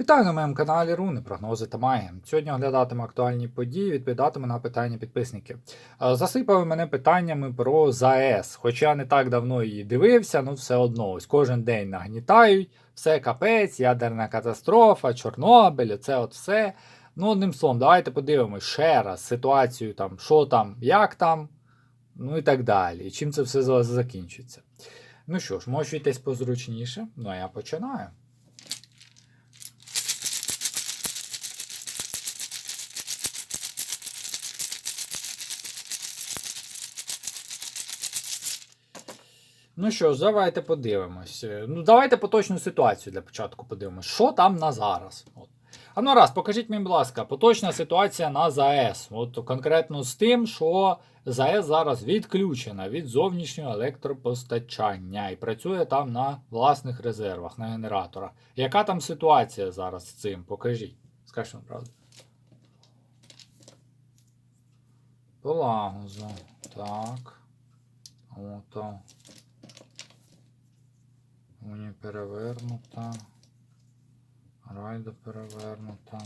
Вітаю на моєму каналі Руни, прогнози та магія. Сьогодні оглядатиму актуальні події, відповідатиму на питання підписників. Е, Засипали мене питаннями про ЗАЕС. Хоча не так давно її дивився, ну все одно ось кожен день нагнітають, все капець, ядерна катастрофа, Чорнобиль, це от все. Ну, одним словом, давайте подивимось ще раз ситуацію, там, що там, як там, ну і так далі. Чим це все закінчиться. Ну що ж, можу йтись позручніше, ну а я починаю. Ну що ж, давайте подивимось. Е, Ну, давайте поточну ситуацію для початку подивимось. Що там на зараз? От. А ну раз, покажіть мені, будь ласка, поточна ситуація на ЗАЕС. От конкретно з тим, що ЗАЕС зараз відключена від зовнішнього електропостачання і працює там на власних резервах, на генераторах. Яка там ситуація зараз з цим? Покажіть. Скажіть вам правду. Полагозу. Так. Ото. Уні перевернута. Райда перевернута.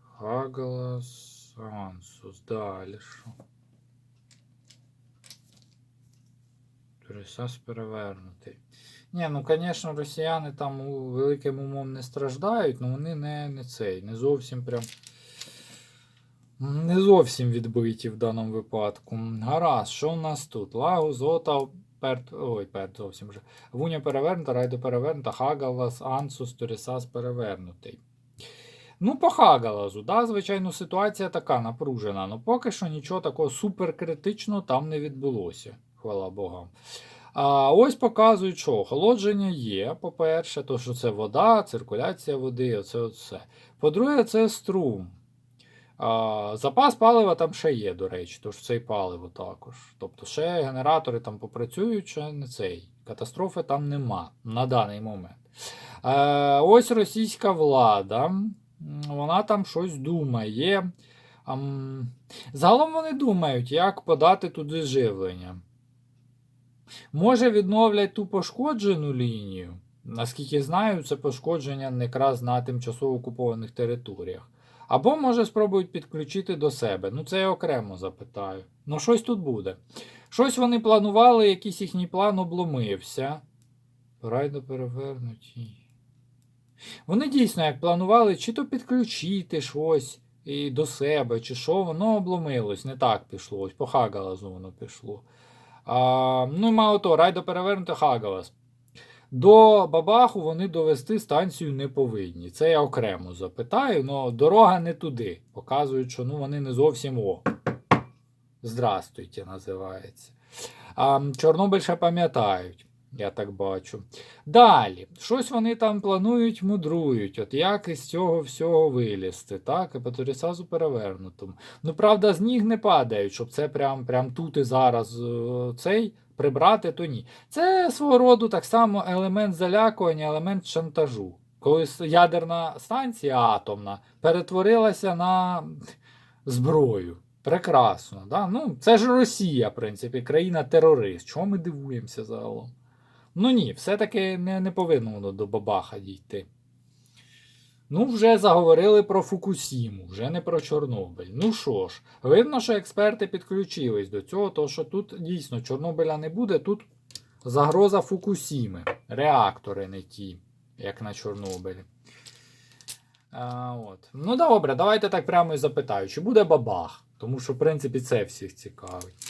Хагалас. Ансус. Далі що? Турисас перевернутий. Ні, ну, звісно, росіяни там великим умом не страждають, але вони не, не цей, не зовсім прям. Не зовсім відбиті в даному випадку. Гаразд, що у нас тут? Лагу, зота, перт. Ой, перт зовсім вже. Вуня перевернута, райдо перевернута, Хагалас, Ансус, Торісас перевернутий. Ну, по Хагалазу, да, звичайно, ситуація така напружена. але поки що нічого такого суперкритичного там не відбулося. Хвала Богам. А ось показують, що охолодження є. По-перше, то що це вода, циркуляція води, оце все. По-друге, це струм. А, запас палива там ще є, до речі, тож це і паливо також. Тобто ще генератори там попрацюють, ще не цей. Катастрофи там нема на даний момент. Е, ось російська влада, вона там щось думає. Ам, Загалом вони думають, як подати туди живлення. Може, відновлять ту пошкоджену лінію. Наскільки знаю, це пошкодження якраз на тимчасово окупованих територіях. Або, може, спробують підключити до себе. Ну, це я окремо запитаю. Ну, щось тут буде. Щось вони планували, якийсь їхній план обломився. Райдо перевернуті. Вони дійсно як планували, чи то підключити щось і до себе, чи що, воно обломилось. Не так пішло. Ось по Хагалазу воно пішло. А, ну і мало того, райдо перевернути Хагалас. До Бабаху вони довести станцію не повинні. Це я окремо запитаю, але дорога не туди. Показують, що ну, вони не зовсім о. Здрастуйте, називається. А, Чорнобиль ще пам'ятають, я так бачу. Далі, щось вони там планують, мудрують, от як із цього всього вилізти, так, і Петорісазу перевернутому. Ну, правда, з ніг не падають, щоб це прям, прям тут і зараз е, цей прибрати, то ні. Це свого роду так само елемент залякування, елемент шантажу. Коли ядерна станція атомна перетворилася на зброю. Прекрасно. Да? Ну, це ж Росія, в принципі, країна-терорист. Чого ми дивуємося загалом? Ну ні, все-таки не, не повинно воно до бабаха дійти. Ну, вже заговорили про Фукусіму, вже не про Чорнобиль. Ну що ж, видно, що експерти підключились до цього, то що тут дійсно Чорнобиля не буде, тут загроза Фукусіми. Реактори не ті, як на Чорнобилі. А, от. Ну добре, давайте так прямо і запитаю, чи буде бабах? Тому що, в принципі, це всіх цікавить.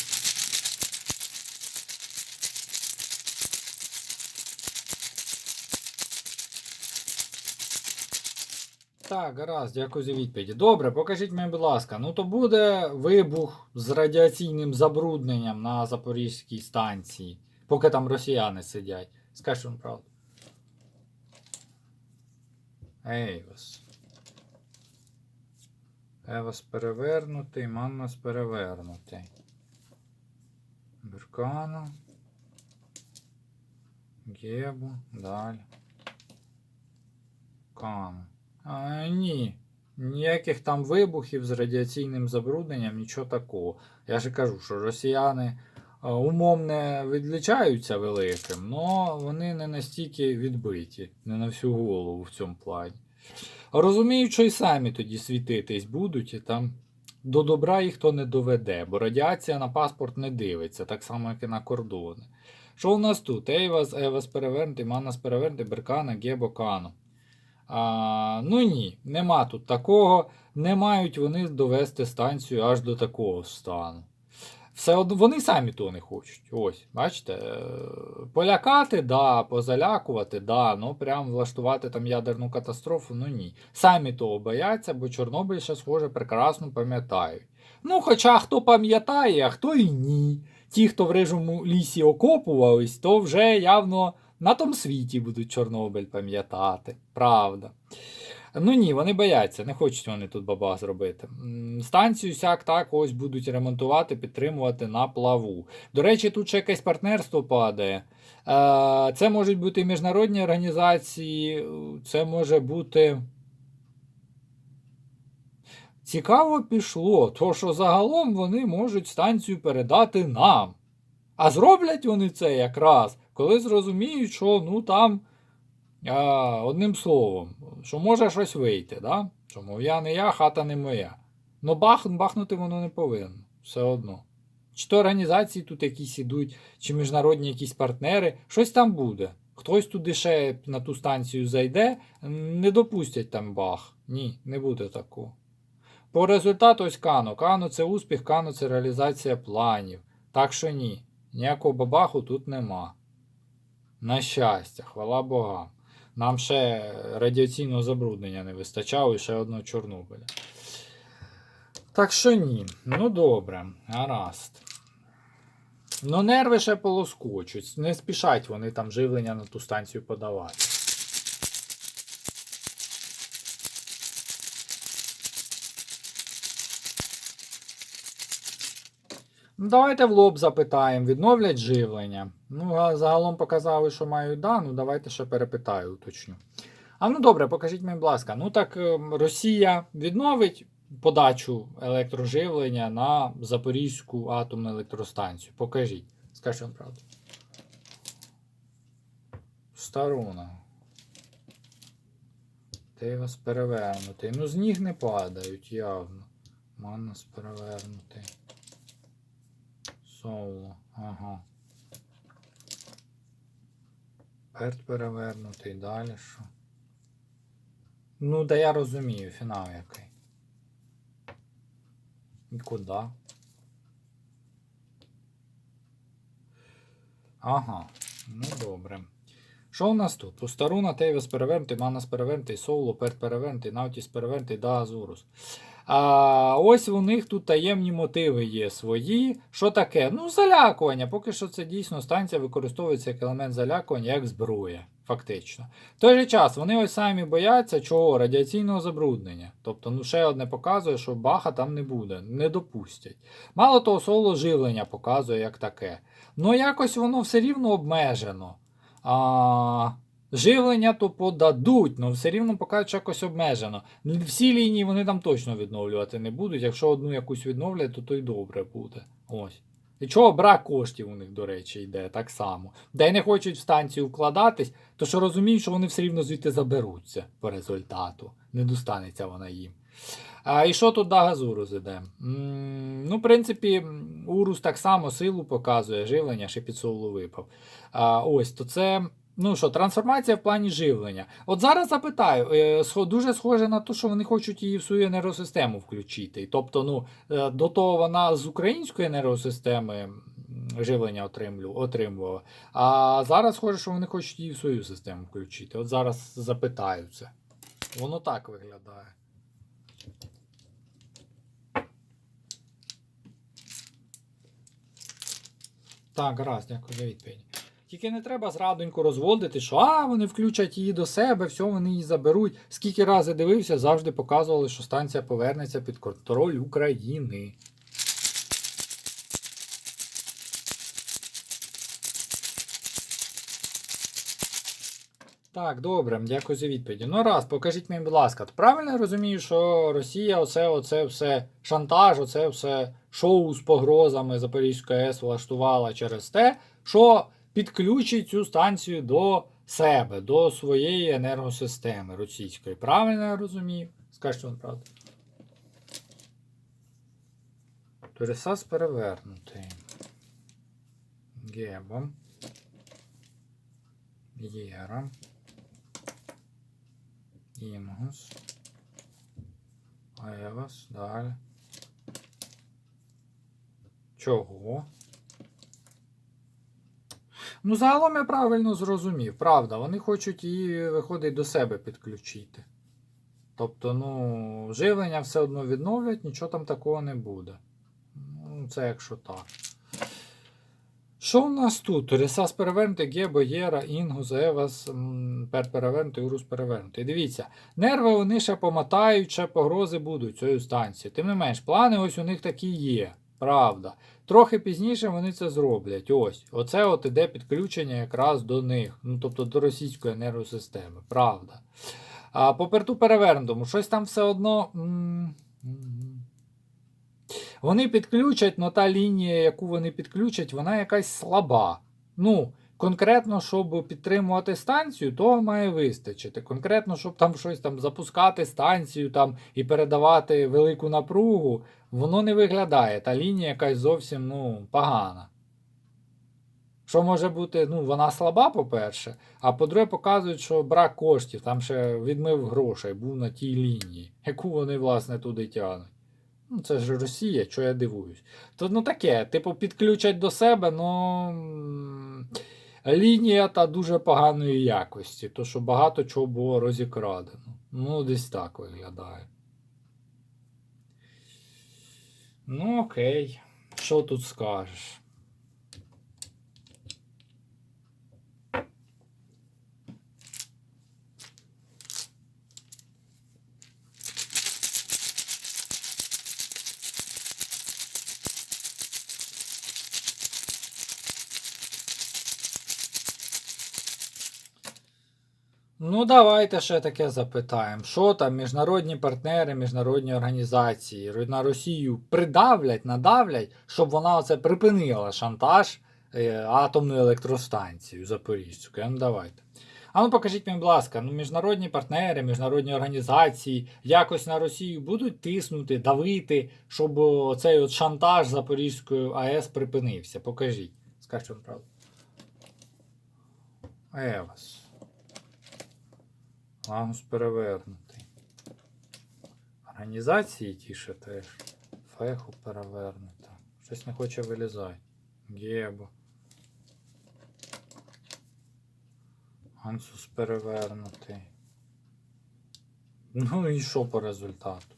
Так, гаразд, дякую за відповіді. Добре, покажіть мені, будь ласка. Ну то буде вибух з радіаційним забрудненням на Запорізькій станції, поки там росіяни сидять. Скажіть вам правду. Ейвас. Евас перевернутий, Маннас перевернутий. Беркана. Гебу. Далі. Кан. А, ні. Ніяких там вибухів з радіаційним забрудненням, нічого такого. Я ж кажу, що росіяни е, умом не відлічаються великим, але вони не настільки відбиті, не на всю голову в цьому плані. Розуміють, що й самі тоді світитись будуть, і там до добра їх то не доведе, бо радіація на паспорт не дивиться, так само, як і на кордони. Що у нас тут? Ейвас, Евас перевернутий, Манас перевернутий, Беркана, Гебо, Кано. А, ну ні, нема тут такого. Не мають вони довести станцію аж до такого стану. Все одно вони самі того не хочуть. Ось, бачите, е, полякати, да, позалякувати, да, ну прям влаштувати там ядерну катастрофу, ну ні. Самі того бояться, бо Чорнобиль ще, схоже, прекрасно пам'ятають. Ну, хоча хто пам'ятає, а хто і ні. Ті, хто в рижому лісі окопувались, то вже явно на тому світі будуть Чорнобиль пам'ятати. Правда. Ну ні, вони бояться, не хочуть вони тут баба зробити. Станцію сяк так ось будуть ремонтувати, підтримувати на плаву. До речі, тут ще якесь партнерство падає. Е, Це можуть бути міжнародні організації, це може бути. Цікаво пішло, то що загалом вони можуть станцію передати нам. А зроблять вони це якраз, коли зрозуміють, що ну там а, одним словом, що може щось вийти, да? що я не я, хата не моя. Ну бах, бахнути воно не повинно, все одно. Чи то організації тут якісь ідуть, чи міжнародні якісь партнери, щось там буде. Хтось туди ще на ту станцію зайде, не допустять там бах. Ні, не буде такого. По результату ось Кано. Кано це успіх, Кано це реалізація планів. Так що ні, ніякого бабаху тут нема. На щастя, хвала Богам. Нам ще радіаційного забруднення не вистачало і ще одного Чорнобиля. Так що ні. Ну добре, гаразд. Ну, нерви ще полоскочуть. Не спішать вони там живлення на ту станцію подавати. Давайте в лоб запитаємо, відновлять живлення. Ну, загалом показали, що мають да, ну давайте ще перепитаю, уточню. А ну добре, покажіть мені, будь ласка. Ну так ем, Росія відновить подачу електроживлення на Запорізьку атомну електростанцію. Покажіть. Скажіть вам правду. Старуна. Ти вас перевернутий. Ну, з ніг не падають явно. Манас перевернутий. Соло. Ага. Перт перевернутий, далі що? Ну, да я розумію, фінал який. І куди? Ага, ну добре. Що у нас тут? Устаруна, Тейвес перевернутий, Манас перевернутий, Соуло, Перт перевернутий, Навтіс перевернутий, да, Азурус. А ось у них тут таємні мотиви є свої. Що таке? Ну, залякування. Поки що це дійсно станція використовується як елемент залякування, як зброя, фактично. В той же час вони ось самі бояться чого? Радіаційного забруднення. Тобто, ну ще одне показує, що баха там не буде, не допустять. Мало того, соло живлення показує як таке. Ну якось воно все рівно обмежено. А, живлення то подадуть, але все рівно покажуть, якось обмежено. Всі лінії вони там точно відновлювати не будуть. Якщо одну якусь відновлять, то то й добре буде. Ось. І чого брак коштів у них, до речі, йде так само. Де не хочуть в станцію вкладатись, то що розуміють, що вони все рівно звідти заберуться по результату. Не достанеться вона їм. А, і що тут до газурус іде? М, Ну, в принципі, урус так само силу показує, живлення, ще під солу випав. А, ось, то це. Ну що, трансформація в плані живлення. От зараз запитаю, е, дуже схоже на те, що вони хочуть її в свою енергосистему включити. Тобто, ну, е, до того вона з української енергосистеми живлення отримувала. А зараз схоже, що вони хочуть її в свою систему включити. От зараз запитаю це. Воно так виглядає. Так, гаразд, дякую за відповідь. Тільки не треба зрадоньку розводити, що а, вони включать її до себе, все, вони її заберуть. Скільки разів дивився, завжди показували, що станція повернеться під контроль України. Так, добре, дякую за відповіді. Ну раз, покажіть мені, будь ласка, правильно я розумію, що Росія оце, оце все шантаж, оце все шоу з погрозами Запорізька АЕС влаштувала через те, що підключить цю станцію до себе, до своєї енергосистеми російської. Правильно я розумію? Скажіть, що правда. Турісас перевернутий. Гебом. Єра. Імгус. Евас. Далі. Чого? Ну, загалом я правильно зрозумів. Правда, вони хочуть її, виходить, до себе підключити. Тобто, ну, живлення все одно відновлять, нічого там такого не буде. Ну, це якщо так. Що у нас тут? Ресас перевернутий, Гебо, Єра, Інгус, Евас, Пер перевернутий, Урус перевернутий. Дивіться, нерви вони ще помотають, ще погрози будуть цієї станції. Тим не менш, плани ось у них такі є. Правда. Трохи пізніше вони це зроблять. Ось. Оце от іде підключення якраз до них. Ну, тобто до російської енергосистеми. Правда. А по перту перевернутому, щось там все одно. Вони підключать, але та лінія, яку вони підключать, вона якась слаба. Ну, конкретно, щоб підтримувати станцію, того має вистачити. Конкретно, щоб там щось там запускати станцію там, і передавати велику напругу, воно не виглядає. Та лінія якась зовсім ну, погана. Що може бути, ну, вона слаба, по-перше, а по-друге, показують, що брак коштів, там ще відмив грошей був на тій лінії, яку вони, власне, туди тягнуть. Ну, це ж Росія, що я дивуюсь. То ну таке, типу, підключать до себе, ну м, лінія та дуже поганої якості, то що багато чого було розікрадено. Ну, десь так виглядає. Ну, окей. Що тут скажеш? Ну, давайте ще таке запитаємо. Що там міжнародні партнери, міжнародні організації на Росію придавлять, надавлять, щоб вона оце припинила шантаж е, атомної електростанції Запорізьку. Ну, давайте. А ну покажіть мені, будь ласка, ну міжнародні партнери, міжнародні організації якось на Росію будуть тиснути, давити, щоб цей от шантаж Запорізької АЕС припинився. Покажіть. Скажіть вам правду. Евас. Лагус перевернутий. Організації ті ще теж. Феху перевернута. Щось не хоче вилізати. Гебо. Ансус перевернутий. Ну і що по результату?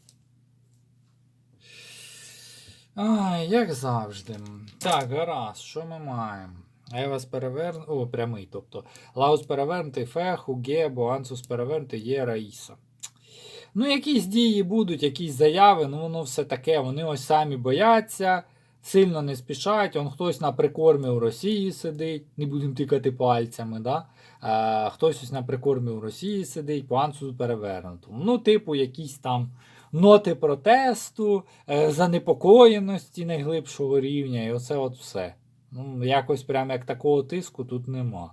Ай, як завжди. Так, гаразд, що ми маємо? Евас перевернутий. О, прямий, тобто. Лаус перевернутий, Феху, Гебо, Ансус перевернутий, є Раїса. Ну, якісь дії будуть, якісь заяви, ну воно все таке. Вони ось самі бояться, сильно не спішають. Он хтось на прикормі у Росії сидить, не будемо тикати пальцями. Да? Е, хтось ось на прикормі у Росії сидить, по Ансусу перевернутому. Ну, типу, якісь там ноти протесту, е, занепокоєності найглибшого рівня, і оце от все. Ну, якось прям як такого тиску тут нема.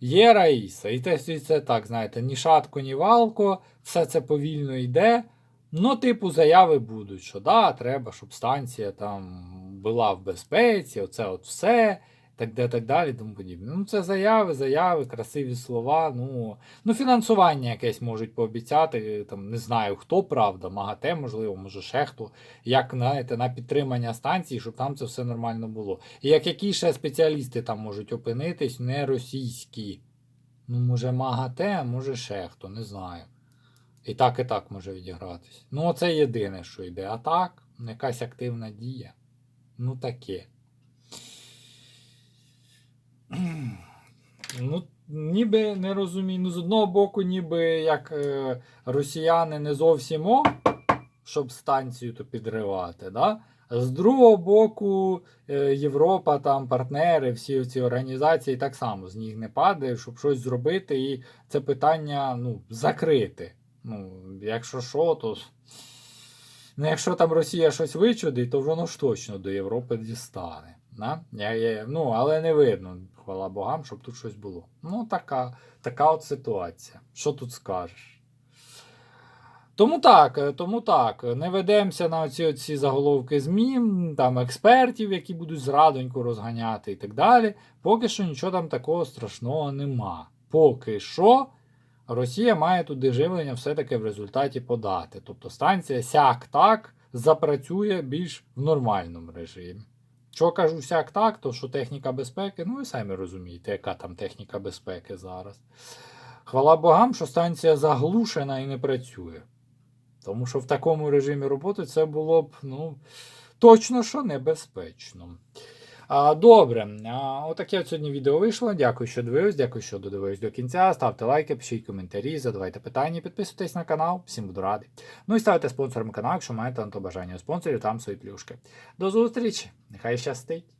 Є Раїса, і те і це так, знаєте, ні шатко, ні валко, все це повільно йде. Ну, типу, заяви будуть, що да, треба, щоб станція там була в безпеці, оце от все, так, де, так далі, тому подібне. Ну, це заяви, заяви, красиві слова. Ну, ну фінансування якесь можуть пообіцяти. Там, не знаю, хто правда, МАГАТЕ, можливо, може ще хто, як знаєте, на підтримання станції, щоб там це все нормально було. І як які ще спеціалісти там можуть опинитись, не російські. Ну, може, МАГАТЕ, може ще хто, не знаю. І так, і так може відігратись. Ну, це єдине, що йде. А так, якась активна дія. Ну, таке. Ну, ніби не розумію. Ну, з одного боку, ніби як е, росіяни не зовсім о, щоб станцію то підривати. Да? З другого боку, е, Європа, там партнери, всі ці організації так само з них не падає, щоб щось зробити і це питання ну, закрити. Ну, якщо що, то Ну, якщо там Росія щось вичудить, то воно ж точно до Європи дістане. На? Я, я, ну, але не видно, хвала богам, щоб тут щось було. Ну, така, така от ситуація. Що тут скажеш? Тому так, е, тому так. Не ведемося на оці, оці заголовки ЗМІ, там експертів, які будуть зрадоньку розганяти і так далі. Поки що нічого там такого страшного нема. Поки що Росія має туди живлення все-таки в результаті подати. Тобто станція сяк так запрацює більш в нормальному режимі. Що кажу сяк так, то що техніка безпеки, ну ви самі розумієте, яка там техніка безпеки зараз. Хвала богам, що станція заглушена і не працює. Тому що в такому режимі роботи це було б, ну, точно що небезпечно. Добре, отаке от сьогодні відео вийшло. Дякую, що дивились, дякую, що додивились до кінця. Ставте лайки, пишіть коментарі, задавайте питання, підписуйтесь на канал, всім буду радий. Ну і ставте спонсором каналу, якщо маєте на то бажання спонсорів, там свої плюшки. До зустрічі! Нехай щастить!